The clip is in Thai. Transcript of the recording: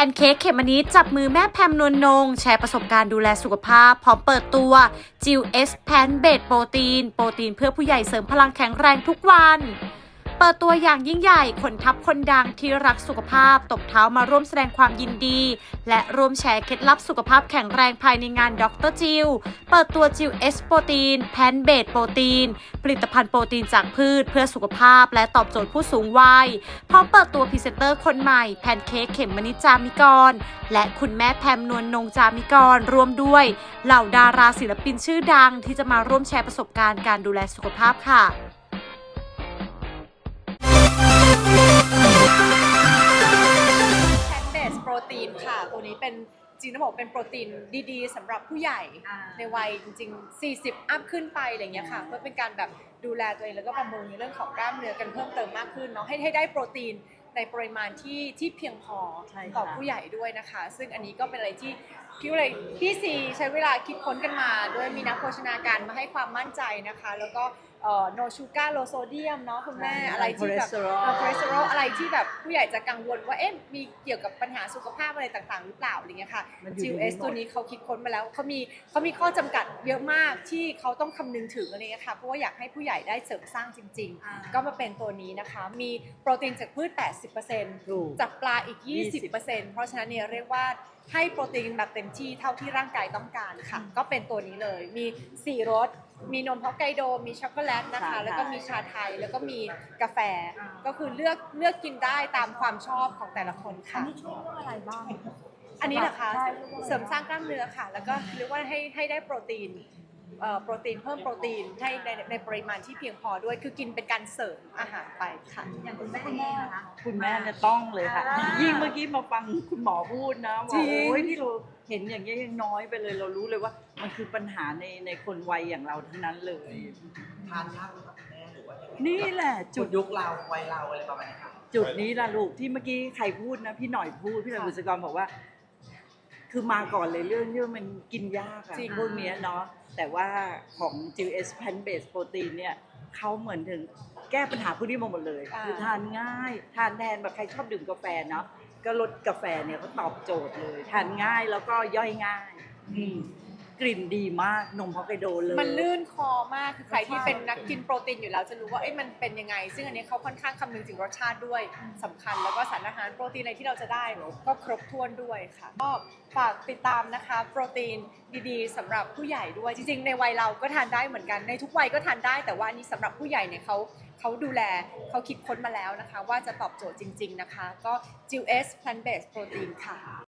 พนเค้กเขมมนิดจับมือแม่แพมนวลนง แชร์ประสบการณ์ดูแลสุขภาพ พร้อมเปิดตัวจิวเอสแพนเบดโปรตีน โปรตีนเพื่อผู้ใหญ่เสริมพลังแข็งแรงทุกวัน เปิดตัวอย่างยิ่งใหญ่คนทัพคนดังที่รักสุขภาพ ตบเท้ามาร่วมแสดงความยินดี และร่วมแชร์เคล็ดลับสุขภาพแข็งแรงภายในงานดรจิวเปิดตัวจิวเอสโปรตีนแพนเบดโปรตีน ผลิตภัณฑ์โปรตีนจากพืชเพื่อสุขภาพ และตอบโจทย์ผู้สูงวัยพร้อมเปิดตัวพรีเซนเตอร์คนใหม่แพนเค้กเข็มมณิจามิกร และคุณแม่แพมนวลนงจามิกรร่วมด้วย เหล่าดาราศิลปินชื่อดังที่จะมาร่วมแชร์ประสบการณ์การดูแลสุขภาพค่ะ เป็นจริงๆต้องบอกเป็นโปรตีนดีๆสำหรับผู้ใหญ่ในวัยจริง ๆ 40 อัพขึ้นไปอะไรเงี้ยค่ะ เพื่อเป็นการแบบดูแลตัวเองแล้วก็บำรุงในเรื่องของกล้ามเนื้อกันเพิ่มเติมมากขึ้นเนาะให้ให้ได้โปรตีนในปริมาณที่ที่เพียงพอใช่ค่ะต่อผู้ใหญ่ด้วยนะคะ ซึ่งอันนี้ก็เป็นอะไรที่พี่เลยพี่ซีใช้เวลาคิดค้นกันมา ด้วยมีนักโภชนาการมาให้ความมั่นใจนะคะ แล้วก็โนชูการโลโซเดียมเนาะคุณแม่อะไรที่แบบคอเลสเตอรอลคอเลสเตอรอลอะไรที่แบบผู้ใหญ่จะกังวลว่าเอ๊ะมีเกี่ยวกับปัญหาสุขภาพอะไรต่างๆ หรือเปล่าอะไรเงี้ยค่ะมันอยู่จิวในเอสนี้หมด ตัวนี้เขาคิดค้นมาแล้วเขามีเขามีข้อจำกัดเยอะมากที่เขาต้องคำนึงถึงอะไรเงี้ยค่ะเพราะว่าอยากให้ผู้ใหญ่ได้เสริมสร้างจริงๆก็มาเป็นตัวนี้นะคะ มีโปรตีนจากพืช 80%ถูกจากปลาอีก 20%เพราะฉะนั้นเนี่ยเรียกว่าให้โปรตีนแบบเต็มที่เท่าที่ร่างกายต้องการค่ะ ก็เป็นตัวนี้เลย มี 4รส มีนมฮอกไกโดมีช็อกโกแลตนะคะชาไทยแล้วก็มีชาไทยแล้วก็มีกาแฟ ก็คือเลือกเลือกกินได้ตามความชอบของแต่ละคนค่ะ นี่ช่วยอะไรบ้าง อันนี้นะคะใช่เสริมสร้างกล้ามเนื้อค่ะ แล้วก็เรียกว่าให้ให้ได้โปรตีนเอ่อ โปรตีนเพิ่มโปรตีนให้ในในปริมาณที่เพียงพอด้วย คือกินเป็นการเสริมอาหารไปค่ะ อย่างคุณแม่เองนะคะ คุณแม่เนี่ยต้องเลยค่ะ ยิ่งเมื่อกี้มาฟังคุณหมอพูดนะบจริอกงโอ้ยที่เราเห็นอย่างนี้ยยังน้อยไปเลยเรารู้เลยว่า มันคือปัญหาในในคนวัยอย่างเราทั้งนั้นเลย ทานข้าวกับแม่หรือว่ายังไงนี่แหละจุจุดดยุคเราวัยเราอะไรประมาณนี้ค่ะ จุดนี้ล่ะลูกที่เมื่อกี้ใครพูดนะพี่หน่อยพูดพี่หน่อยบุษกรบอกว่า คือมาก่อนเลยเรื่องที่ว่ามันกินยากอะจริง พวกเนี้ยเนาะแต่ว่าของ g s p a n base protein เนี่ยเขาเหมือนถึงแก้ปัญหาพวกนี้มาหมดเลยอ่า คือทานง่าย ทานแทนแบบใครชอบดื่มกาแฟเนาะก็ลดกาแฟเนี่ยเขาตอบโจทย์เลย ทานง่ายแล้วก็ย่อยง่ายอืม กลิ่นดีมากนมฮอกไกโดเลย มันลื่นคอมากคือใครที่เป็นนักกินโปรตีนอยู่แล้วจะรู้ว่าเอ้ยมันเป็นยังไง ซึ่งอันนี้เขาค่อนข้างคำนึงถึงรสชาติด้วยสำคัญ แล้วก็สารอาหารโปรตีนอะไรที่เราจะได้ก็ครบถ้วนด้วยค่ะก็ฝากติดตามนะคะโปรตีนดีๆสำหรับผู้ใหญ่ด้วยจริงๆ ในวัยเราก็ทานได้เหมือนกันในทุกวัยก็ทานได้แต่ว่าอันนี้สำหรับผู้ใหญ่เนี่ยเขาเขาดูแลเขาคิดค้นมาแล้วนะคะ ว่าจะตอบโจทย์จริง ๆนะคะ ก็ g ิ s Plant Based Protein ค่ะ